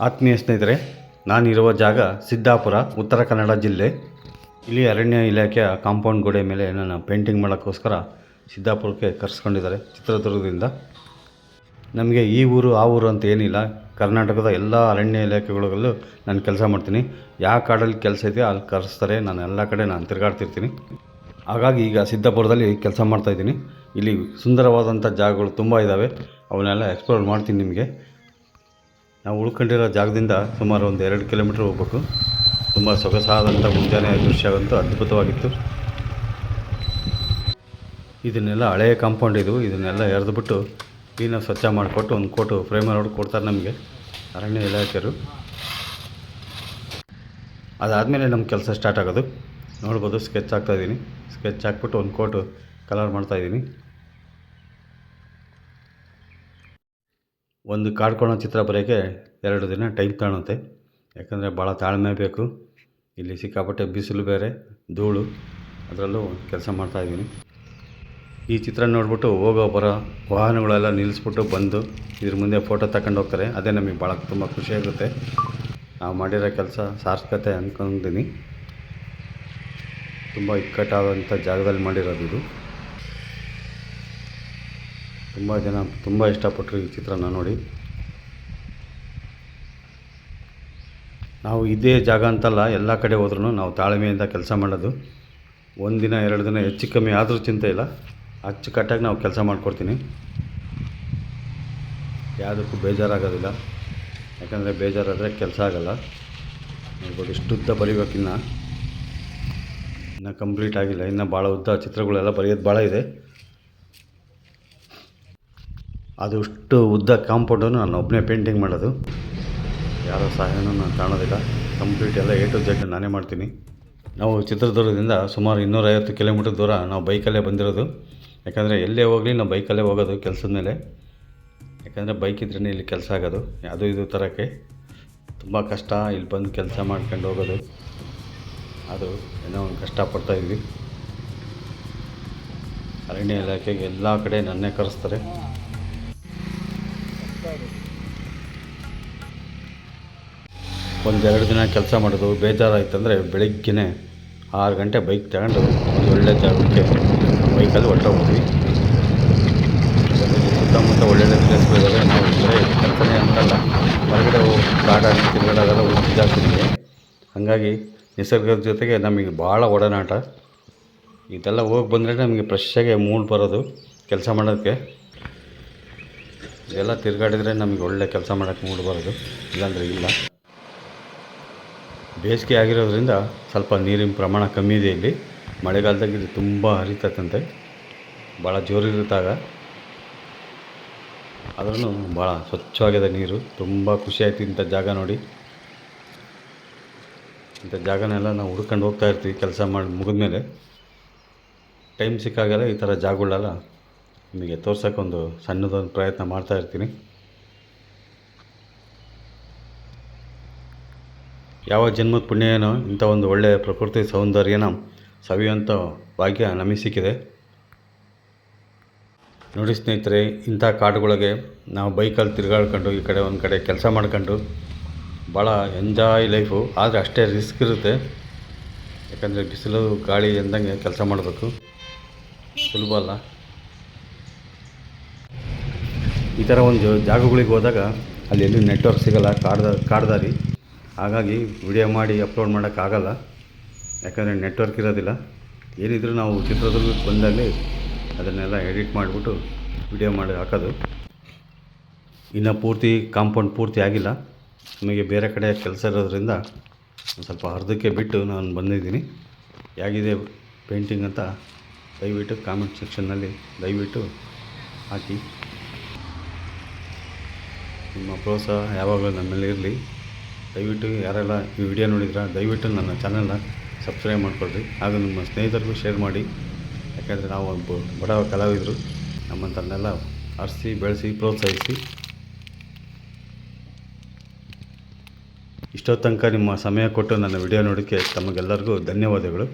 ಆತ್ಮೀಯ ಸ್ನೇಹಿತರೆ, ನಾನಿರುವ ಜಾಗ ಸಿದ್ದಾಪುರ, ಉತ್ತರ ಕನ್ನಡ ಜಿಲ್ಲೆ. ಇಲ್ಲಿ ಅರಣ್ಯ ಇಲಾಖೆಯ ಕಾಂಪೌಂಡ್ ಗೋಡೆ ಮೇಲೆ ನನ್ನ ಪೇಂಟಿಂಗ್ ಮಾಡೋಕ್ಕೋಸ್ಕರ ಸಿದ್ದಾಪುರಕ್ಕೆ ಕರೆಸ್ಕೊಂಡಿದ್ದಾರೆ ಚಿತ್ರದುರ್ಗದಿಂದ. ನಮಗೆ ಈ ಊರು, ಆ ಊರು ಅಂತ ಏನಿಲ್ಲ. ಕರ್ನಾಟಕದ ಎಲ್ಲ ಅರಣ್ಯ ಇಲಾಖೆಗಳಲ್ಲೂ ನಾನು ಕೆಲಸ ಮಾಡ್ತೀನಿ. ಯಾವ ಕಾಡಲ್ಲಿ ಕೆಲಸ ಇದೆಯೋ ಅಲ್ಲಿ ಕರೆಸ್ತಾರೆ. ನಾನು ಎಲ್ಲ ಕಡೆ ನಾನು ತಿರುಗಾಡ್ತಿರ್ತೀನಿ. ಹಾಗಾಗಿ ಈಗ ಸಿದ್ದಾಪುರದಲ್ಲಿ ಕೆಲಸ ಮಾಡ್ತಾಯಿದ್ದೀನಿ ಇಲ್ಲಿ ಸುಂದರವಾದಂಥ ಜಾಗಗಳು ತುಂಬ ಇದ್ದಾವೆ. ಅವನ್ನೆಲ್ಲ ಎಕ್ಸ್ಪ್ಲೋರ್ ಮಾಡ್ತೀನಿ ನಿಮಗೆ. ನಾವು ಉಳ್ಕೊಂಡಿರೋ ಜಾಗದಿಂದ ಸುಮಾರು ಒಂದು ಎರಡು ಕಿಲೋಮೀಟ್ರ್ ಹೋಗ್ಬೇಕು. ತುಂಬ ಸೊಗಸಾದಂಥ ಮುಂಜಾನೆ ದೃಶ್ಯವಂತೂ ಅದ್ಭುತವಾಗಿತ್ತು. ಇದನ್ನೆಲ್ಲ ಹಳೆಯ ಕಾಂಪೌಂಡ್ ಇದು. ಇದನ್ನೆಲ್ಲ ಎರೆದುಬಿಟ್ಟು ಕ್ಲೀನಾಗಿ ಸ್ವಚ್ಛ ಮಾಡಿಕೊಟ್ಟು ಒಂದು ಕೋಟು ಫ್ರೇಮ್ ರೋಡ್ ಕೊಡ್ತಾರೆ ನಮಗೆ, ಅರಣ್ಯ ಇಲಾಖೆಯವರು. ಅದಾದಮೇಲೆ ನಮ್ಮ ಕೆಲಸ ಸ್ಟಾರ್ಟ್ ಆಗೋದು. ನೋಡ್ಬೋದು, ಸ್ಕೆಚ್ ಹಾಕ್ತಾಯಿದ್ದೀನಿ ಸ್ಕೆಚ್ ಹಾಕ್ಬಿಟ್ಟು ಒಂದು ಕೋಟು ಕಲರ್ ಮಾಡ್ತಾಯಿದ್ದೀನಿ ಒಂದು ಕಾಡ್ಕೊಳೋ ಚಿತ್ರ ಬರೆಯೋಕ್ಕೆ ಎರಡು ದಿನ ಟೈಮ್ ತಗೊಳುತ್ತೆ. ಯಾಕಂದರೆ ಭಾಳ ತಾಳ್ಮೆ ಬೇಕು. ಇಲ್ಲಿ ಸಿಕ್ಕಾಪಟ್ಟೆ ಬಿಸಿಲು ಬೇರೆ, ಧೂಳು, ಅದರಲ್ಲೂ ಕೆಲಸ ಮಾಡ್ತಾಯಿದ್ದೀನಿ ಈ ಚಿತ್ರ ನೋಡ್ಬಿಟ್ಟು ಹೋಗೋ ಬರೋ ವಾಹನಗಳೆಲ್ಲ ನಿಲ್ಲಿಸ್ಬಿಟ್ಟು ಬಂದು ಇದ್ರ ಮುಂದೆ ಫೋಟೋ ತಗೊಂಡು ಹೋಗ್ತಾರೆ. ಅದೇ ನಮಗೆ ಭಾಳ ತುಂಬ ಖುಷಿಯಾಗುತ್ತೆ ನಾವು ಮಾಡಿರೋ ಕೆಲಸ ಸಾರ್ಥಕತೆ ಅಂದ್ಕೊಂಡಿದ್ದೀನಿ ತುಂಬ ಇಕ್ಕಟ್ಟಾದಂಥ ಜಾಗದಲ್ಲಿ ಮಾಡಿರೋದು ಇದು. ತುಂಬ ಜನ ತುಂಬ ಇಷ್ಟಪಟ್ಟರು ಈ ಚಿತ್ರನ ನೋಡಿ. ನಾವು ಇದೇ ಜಾಗ ಅಂತಲ್ಲ, ಎಲ್ಲ ಕಡೆ ಹೋದ್ರೂ ನಾವು ತಾಳ್ಮೆಯಿಂದ ಕೆಲಸ ಮಾಡೋದು. ಒಂದಿನ ಎರಡು ದಿನ ಹೆಚ್ಚು ಕಮ್ಮಿ ಆದರೂ ಚಿಂತೆ ಇಲ್ಲ. ಅಚ್ಚುಕಟ್ಟಾಗಿ ನಾವು ಕೆಲಸ ಮಾಡಿಕೊಡ್ತೀನಿ. ಯಾವುದಕ್ಕೂ ಬೇಜಾರಾಗೋದಿಲ್ಲ. ಯಾಕಂದರೆ ಬೇಜಾರಾದರೆ ಕೆಲಸ ಆಗೋಲ್ಲ. ನೋಡ್ಬೋದು ಇಷ್ಟು ಉದ್ದ ಬರಿಬೇಕಿನ್ನು. ಇನ್ನೂ ಕಂಪ್ಲೀಟ್ ಆಗಿಲ್ಲ. ಇನ್ನೂ ಭಾಳ ಉದ್ದ ಚಿತ್ರಗಳೆಲ್ಲ ಬರೆಯೋದು ಭಾಳ ಇದೆ. ಅದು ಅಷ್ಟು ಉದ್ದ ಕಾಂಪೌಂಡನ್ನು ನಾನು ಒಬ್ಬನೇ ಪೇಂಟಿಂಗ್ ಮಾಡೋದು. ಯಾರೋ ಸಹಾಯನೂ ನಾನು ಕಾಣೋದಿಲ್ಲ. ಕಂಪ್ಲೀಟ್ ಎಲ್ಲ ಎ ಟು ಜೆಡ್ ನಾನೇ ಮಾಡ್ತೀನಿ. ನಾವು ಚಿತ್ರದುರ್ಗದಿಂದ ಸುಮಾರು ಇನ್ನೂರೈವತ್ತು ಕಿಲೋಮೀಟ್ರ್ ದೂರ ನಾವು ಬೈಕಲ್ಲೇ ಬಂದಿರೋದು. ಯಾಕಂದರೆ ಎಲ್ಲೇ ಹೋಗಲಿ ನಾವು ಬೈಕಲ್ಲೇ ಹೋಗೋದು ಕೆಲಸದ ಮೇಲೆ. ಯಾಕಂದರೆ ಬೈಕ್ ಇದ್ರೇ ಇಲ್ಲಿ ಕೆಲಸ ಆಗೋದು. ಅದು ಇದು ತರೋಕ್ಕೆ ತುಂಬ ಕಷ್ಟ. ಇಲ್ಲಿ ಬಂದು ಕೆಲಸ ಮಾಡ್ಕೊಂಡು ಹೋಗೋದು. ಅದು ಏನೋ ಒಂದು ಕಷ್ಟಪಡ್ತಾಯಿದ್ವಿ ಅರಣ್ಯ ಇಲಾಖೆಗೆ ಎಲ್ಲ ಕಡೆ ನನ್ನೇ ಕರೆಸ್ತಾರೆ. ಒಂದೆರಡು ದಿನ ಕೆಲಸ ಮಾಡೋದು ಬೇಜಾರಾಯ್ತಂದರೆ ಬೆಳಿಗ್ಗೆನೇ ಆರು ಗಂಟೆ ಬೈಕ್ ತಗೊಂಡು ಒಂದು ಒಳ್ಳೆ ಜಾಗಕ್ಕೆ ಬೈಕಲ್ಲಿ ಹೊರಟೋಗ್ತೀವಿ ಸುತ್ತಮುತ್ತ ಒಳ್ಳೊಳ್ಳೆ ಪ್ಲೇಸ್ಗಳಿದ್ದಾವೆ ನಾವು ಬರೀ ಕೆಲಸನೇ ಅಂತಲ್ಲ. ಹೊರಗಡೆ ಕಾಡಾಡಿ ತಿರುಗಾಡೋದೆಲ್ಲ ಜಾಸ್ತಿ ನಮಗೆ ಹಾಗಾಗಿ ನಿಸರ್ಗದ ಜೊತೆಗೆ ನಮಗೆ ಭಾಳ ಒಡನಾಟ. ಇದೆಲ್ಲ ಹೋಗಿ ಬಂದರೆ ನಮಗೆ ಫ್ರೆಶ್ಶಾಗಿ ಮೂಡ್ ಬರೋದು ಕೆಲಸ ಮಾಡೋದಕ್ಕೆ. ಇದೆಲ್ಲ ತಿರುಗಾಡಿದ್ರೆ ನಮಗೆ ಒಳ್ಳೆ ಕೆಲಸ ಮಾಡೋಕ್ಕೆ ಮೂಡ್ ಬರೋದು. ಇಲ್ಲಾಂದರೆ ಇಲ್ಲ. ಬೇಸಿಗೆ ಆಗಿರೋದ್ರಿಂದ ಸ್ವಲ್ಪ ನೀರಿನ ಪ್ರಮಾಣ ಕಮ್ಮಿ ಇದೆ ಇಲ್ಲಿ. ಮಳೆಗಾಲದಾಗ ಇದು ತುಂಬ ಹರಿತಕ್ಕಂತೆ ಭಾಳ ಜೋರಿರುತ್ತಾಗ ಆದ್ರೂ ಭಾಳ ಸ್ವಚ್ಛವಾಗಿದೆ ನೀರು. ತುಂಬ ಖುಷಿ ಆಯ್ತು ಇಂಥ ಜಾಗ ನೋಡಿ. ಇಂಥ ಜಾಗನೆಲ್ಲ ನಾವು ಹುಡ್ಕೊಂಡು ಹೋಗ್ತಾ ಇರ್ತೀವಿ ಕೆಲಸ ಮಾಡಿ ಮುಗಿದ್ಮೇಲೆ. ಟೈಮ್ ಸಿಕ್ಕಾಗೆಲ್ಲ ಈ ಥರ ಜಾಗಗಳೆಲ್ಲ ನಿಮಗೆ ತೋರ್ಸೋಕ್ಕೊಂದು ಸಣ್ಣದೊಂದು ಪ್ರಯತ್ನ ಮಾಡ್ತಾ ಇರ್ತೀನಿ. ಯಾವ ಜನ್ಮದ ಪುಣ್ಯ ಏನೋ ಇಂಥ ಒಂದು ಒಳ್ಳೆಯ ಪ್ರಕೃತಿ ಸೌಂದರ್ಯನ ಸವಿಯುವಂಥ ಭಾಗ್ಯ ನಮಗೆ ಸಿಕ್ಕಿದೆ. ನೋಡಿ ಸ್ನೇಹಿತರೆ, ಇಂಥ ಕಾಡುಗಳಿಗೆ ನಾವು ಬೈಕಲ್ಲಿ ತಿರುಗಾಡ್ಕೊಂಡು ಈ ಕಡೆ ಒಂದು ಕಡೆ ಕೆಲಸ ಮಾಡ್ಕೊಂಡು ಭಾಳ ಎಂಜಾಯ್ ಲೈಫು. ಆದರೆ ಅಷ್ಟೇ ರಿಸ್ಕ್ ಇರುತ್ತೆ. ಯಾಕಂದರೆ ಬಿಸಿಲು, ಗಾಳಿ ಎಂದಂಗೆ ಕೆಲಸ ಮಾಡಬೇಕು. ಸುಲಭ ಅಲ್ಲ. ಈ ಥರ ಒಂದು ಜಾಗಗಳಿಗೆ ಹೋದಾಗ ಅಲ್ಲಿ ಎಲ್ಲೂ ನೆಟ್ವರ್ಕ್ ಸಿಗೋಲ್ಲ, ಕಾಡ್ದ, ಕಾಡ್ದಾರಿ. ಹಾಗಾಗಿ ವಿಡಿಯೋ ಮಾಡಿ ಅಪ್ಲೋಡ್ ಮಾಡೋಕ್ಕಾಗಲ್ಲ ಯಾಕಂದರೆ ನೆಟ್ವರ್ಕ್ ಇರೋದಿಲ್ಲ. ಏನಿದ್ರೂ ನಾವು ಚಿತ್ರದುರ್ಗಕ್ಕೆ ಬಂದಾಗಲೇ ಅದನ್ನೆಲ್ಲ ಎಡಿಟ್ ಮಾಡಿಬಿಟ್ಟು ವಿಡಿಯೋ ಮಾಡಿ ಹಾಕೋದು. ಇನ್ನು ಪೂರ್ತಿ, ಕಾಂಪೌಂಡ್ ಪೂರ್ತಿ ಆಗಿಲ್ಲ. ನಮಗೆ ಬೇರೆ ಕಡೆ ಕೆಲಸ ಇರೋದ್ರಿಂದ ಒಂದು ಸ್ವಲ್ಪ ಅರ್ಧಕ್ಕೆ ಬಿಟ್ಟು ನಾನು ಬಂದಿದ್ದೀನಿ. ಹೇಗಿದೆ ಪೇಂಟಿಂಗ್ ಅಂತ ದಯವಿಟ್ಟು ಕಾಮೆಂಟ್ ಸೆಕ್ಷನ್ನಲ್ಲಿ ದಯವಿಟ್ಟು ಹಾಕಿ. ನಿಮ್ಮ ಪ್ರೋತ್ಸಾಹ ಯಾವಾಗಲೂ ನಮ್ಮಲ್ಲಿ ಮೇಲೆ ಇರಲಿ. ದಯವಿಟ್ಟು ಯಾರೆಲ್ಲ ಈ ವಿಡಿಯೋ ನೋಡಿದ್ರೆ, ದಯವಿಟ್ಟು ನನ್ನ ಚಾನಲ್ನ ಸಬ್ಸ್ಕ್ರೈಬ್ ಮಾಡ್ಕೊಳ್ರಿ. ಹಾಗೂ ನಿಮ್ಮ ಸ್ನೇಹಿತರಿಗೂ ಶೇರ್ ಮಾಡಿ. ಯಾಕೆಂದರೆ ನಾವು ಒಬ್ಬ ಬಡ ಕಲಾವಿದರು. ನಮ್ಮಂಥನ್ನೆಲ್ಲ ಆರಿಸಿ, ಬೆಳೆಸಿ, ಪ್ರೋತ್ಸಾಹಿಸಿ. ಇಷ್ಟೋ ತನಕ ನಿಮ್ಮ ಸಮಯ ಕೊಟ್ಟು ನನ್ನ ವಿಡಿಯೋ ನೋಡೋಕ್ಕೆ ತಮಗೆಲ್ಲರಿಗೂ ಧನ್ಯವಾದಗಳು.